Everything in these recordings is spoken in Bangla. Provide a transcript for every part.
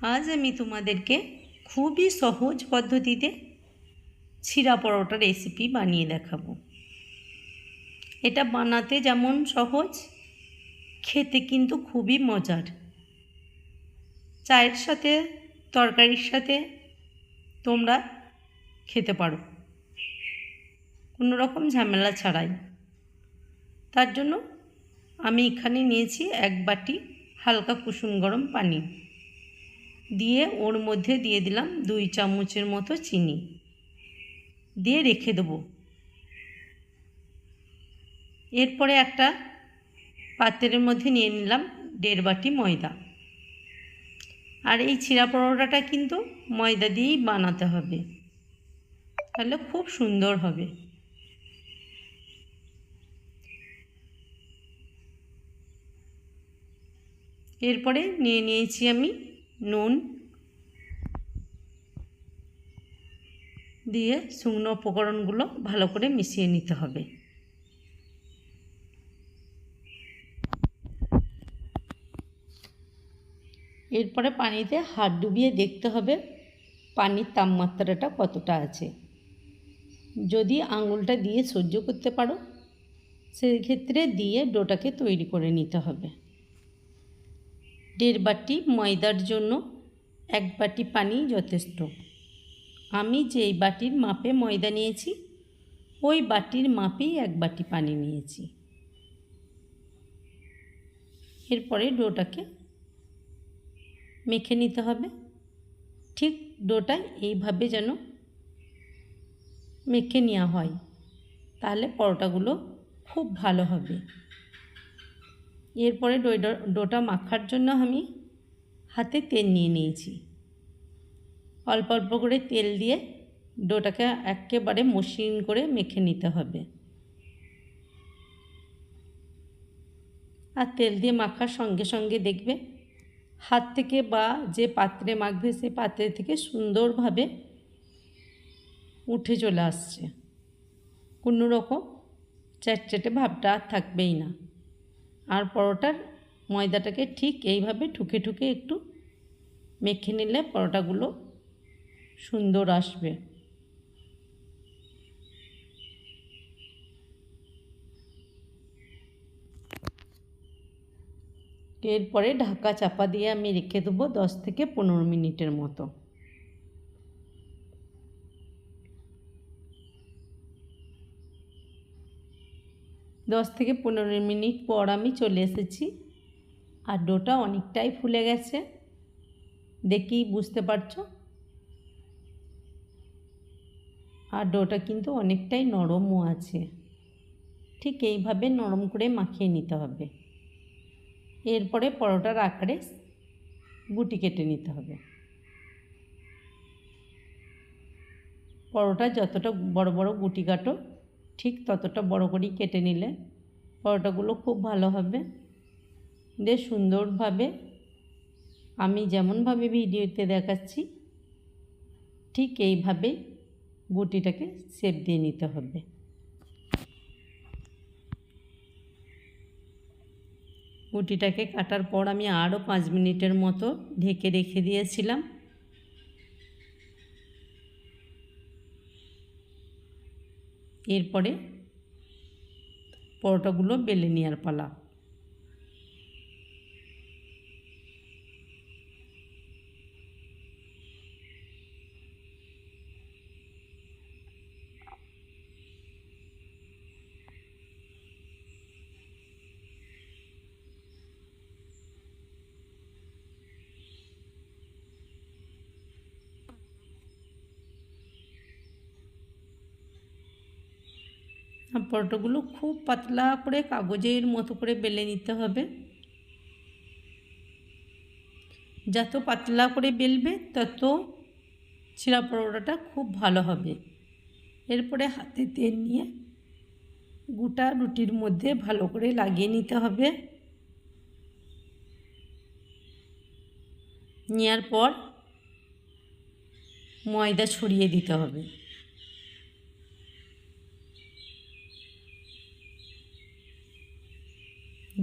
আজ আমি তোমাদেরকে খুবই সহজ পদ্ধতিতে ছিঁড়া পরোটা রেসিপি বানিয়ে দেখাবো। এটা বানাতে যেমন সহজ, খেতে কিন্তু খুবই মজার। চায়ের সাথে, তরকারির সাথে তোমরা খেতে পারো। কোনো রকম ঝামেলা ছাড়াই। তার জন্য আমি এখানে নিয়েছি এক বাটি হালকা কুসুম গরম পানি। দিয়ে ওর মধ্যে দিয়ে দিলাম দুই চামচের মতো চিনি। দিয়ে রেখে দেবো। এরপরে একটা পাত্রের মধ্যে নিয়ে নিলাম দেড় বাটি ময়দা। আর এই ছিঁড়া পরোটাটা কিন্তু ময়দা দিয়েই বানাতে হবে। তাহলে খুব সুন্দর হবে। এরপরে নিয়ে নিয়েছি আমি নুন দিয়ে শুকনো উপকরণগুলো ভালো করে মিশিয়ে নিতে হবে। এরপরে পানিতে হাত ডুবিয়ে দেখতে হবে পানির তাপমাত্রাটা কতটা আছে। যদি আঙুলটা দিয়ে সহ্য করতে পারো, সেক্ষেত্রে দিয়ে ডোটাকে তৈরি করে নিতে হবে। দেড় বাটি ময়দার জন্য এক বাটি পানি যথেষ্ট। আমি যেই বাটির মাপে ময়দা নিয়েছি, ওই বাটির মাপেই এক বাটি পানি নিয়েছি। এরপরে ডোটাকে মেখে নিতে হবে। ঠিক ডোটা এইভাবে যেন মেখে নেওয়া হয়, তাহলে পরোটাগুলো খুব ভালো হবে। এরপরে ডোটা মাখার জন্য আমি হাতে তেল নিয়ে নিয়েছি। অল্প অল্প করে তেল দিয়ে ডোটাকে একেবারে মসৃণ করে মেখে নিতে হবে। আর তেল দিয়ে মাখার সঙ্গে সঙ্গে দেখবে হাত থেকে বা যে পাত্রে মাখবে সেই পাত্রে থেকে সুন্দরভাবে উঠে চলে আসছে। কোনো রকম চ্যাটচ্যাটে ভাবটা আর থাকবেই না। আর পরোটার ময়দাটাকে ঠিক এইভাবে ঠুকে ঠুকে একটু মেখে নিলে পরোটাগুলো সুন্দর আসবে। এরপরে ঢাকা চাপা দিয়ে আমি রেখে দেবো দশ থেকে পনেরো মিনিটের মতো। দশ থেকে পনেরো মিনিট পর আমি চলে এসেছি। আর ডোটা অনেকটাই ফুলে গেছে। দেখেই বুঝতে পারছ? আর ডোটা কিন্তু অনেকটাই নরমও আছে। ঠিক এইভাবে নরম করে মাখিয়ে নিতে হবে। এরপরে পরোটার আকারে গুটি কেটে নিতে হবে। পরোটা যতটা বড় বড় গুটি কাটো ঠিক ততটা বড় করেই কেটে নিলে পরোটাগুলো খুব ভালো হবে। বেশ সুন্দরভাবে আমি যেমনভাবে ভিডিওতে দেখাচ্ছি, ঠিক এইভাবেই গুটিটাকে শেপ দিয়ে নিতে হবে। গুটিটাকে কাটার পর আমি আরও পাঁচ মিনিটের মতো ঢেকে রেখে দিয়েছিলাম। এরপরে পরোটাগুলো বেলে নেওয়ার পালা। পরোটাগুলো খুব পাতলা করে কাগজের মতো করে বেলে নিতে হবে। যত পাতলা করে বেলবে, তত ছিঁড়া পরোটাটা খুব ভালো হবে। এরপরে হাতে তেল নিয়ে গোটা রুটির মধ্যে ভালো করে লাগিয়ে নিতে হবে। নেওয়ার পর ময়দা ছড়িয়ে দিতে হবে।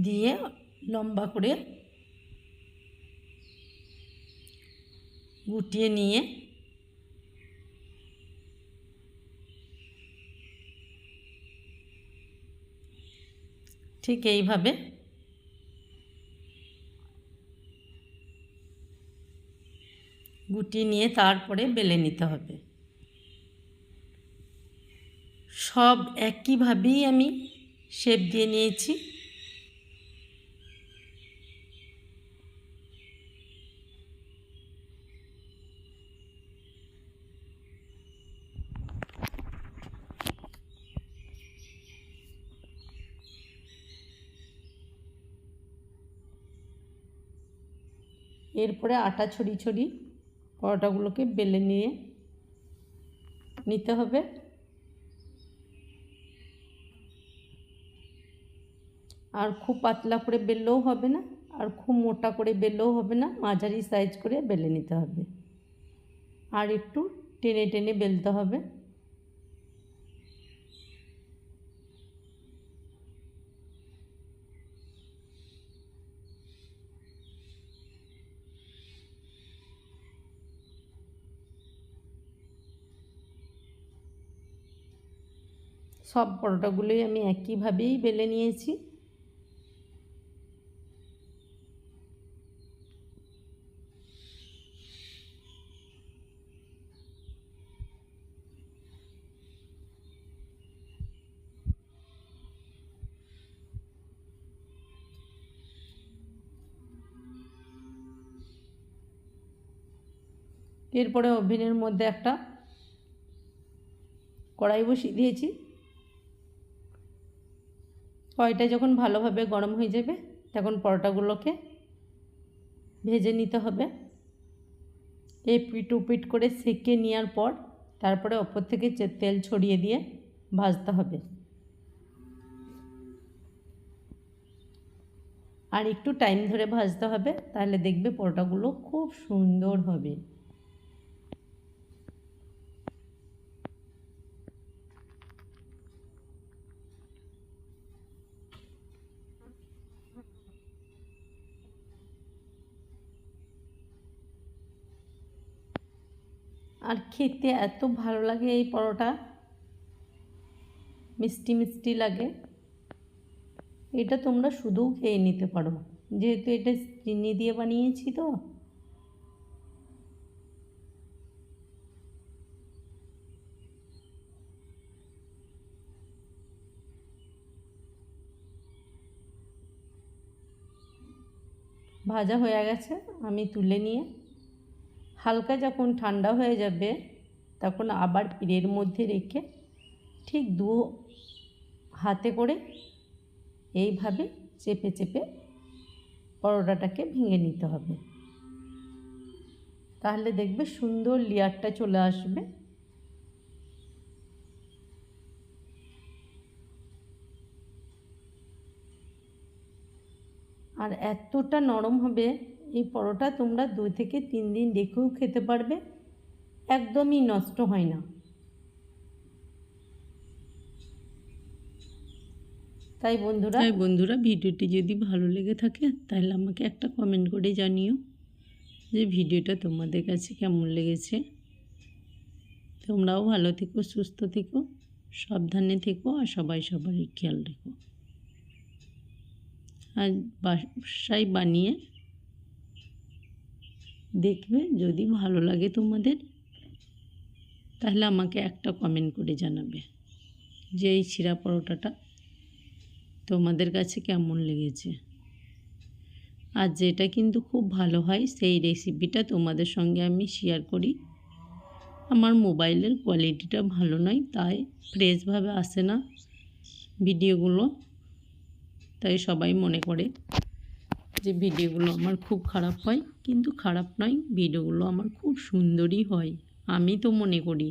দিয়ে লম্বা করে গুটিয়ে নিয়ে ঠিক এইভাবে গুটিয়ে নিয়ে তারপরে বেলে নিতে হবে। সব একইভাবেই আমি শেপ দিয়ে নিয়েছি। এরপরে আটা ছড়ি ছড়ি পরোটাগুলোকে বেলে নিয়ে নিতে হবে। আর খুব পাতলা করে বেললেও হবে না, আর খুব মোটা করে বেললেও হবে না, মাঝারি সাইজ করে বেলে নিতে হবে। আর একটু টেনে টেনে বেলতে হবে। সব পরোটাগুলোই আমি একইভাবেই বেলে নিয়েছি। এরপরে ওভেনের মধ্যে একটা কড়াই বসিয়ে দিয়েছি। কড়াইটা যখন ভালোভাবে গরম হয়ে যাবে, তখন পরোটাগুলোকে ভেজে নিতে হবে। এই পিট উপিট করে সেকে নেওয়ার পর, তারপরে ওপর থেকে তেল ছড়িয়ে দিয়ে ভাজতে হবে। আর একটু টাইম ধরে ভাজতে হবে, তাহলে দেখবে পরোটাগুলো খুব সুন্দর হবে। আর খেতে এত ভালো লাগে এই পরোটা। মিষ্টি মিষ্টি লাগে। এটা তোমরা শুধুও খেয়ে নিতে পারো। যেহেতু এটা চিনি দিয়ে বানিয়েছি তো। ভাজা হয়ে গেছে, আমি তুলে নিয়ে হালকা যখন ঠান্ডা হয়ে যাবে, তখন আবার পিড়ের মধ্যে রেখে ঠিক দু হাতে করে এইভাবে চেপে চেপে পরোটাটাকে ভেঙে নিতে হবে। তাহলে দেখবে সুন্দর লেয়ারটা চলে আসবে। আর এতটা নরম হবে এই পরোটা তোমরা দুই থেকে তিন দিন রেখেও খেতে পারবে। একদমই নষ্ট হয় না। তাই বন্ধুরা বন্ধুরা, ভিডিওটি যদি ভালো লেগে থাকে, তাহলে আমাকে একটা কমেন্ট করে জানিও যে ভিডিওটা তোমাদের কাছে কেমন লেগেছে। তোমরাও ভালো থেকো, সুস্থ থেকো, সাবধানে থেকো, আর সবাই সবারই খেয়াল রেখো। আর বাসায় বানিয়ে দেখবে যদি ভালো লাগে তোমাদের, তাহলে আমাকে একটা কমেন্ট করে জানাবে যে এই চিরা পরোটাটা তোমাদের কাছে কেমন লেগেছে। আর যেটা কিন্তু খুব ভালো হয়, সেই রেসিপিটা তোমাদের সঙ্গে আমি শেয়ার করি। আমার মোবাইলের কোয়ালিটিটা ভালো নয়, তাই ফ্রেশভাবে আসে না ভিডিওগুলো, তাই সবাই মনে করে। যে ভিডিওগুলো আমার খুব খারাপ হয়, কিন্তু খারাপ নয়, ভিডিওগুলো আমার খুব সুন্দরই হয়। আমি তো মনে করি।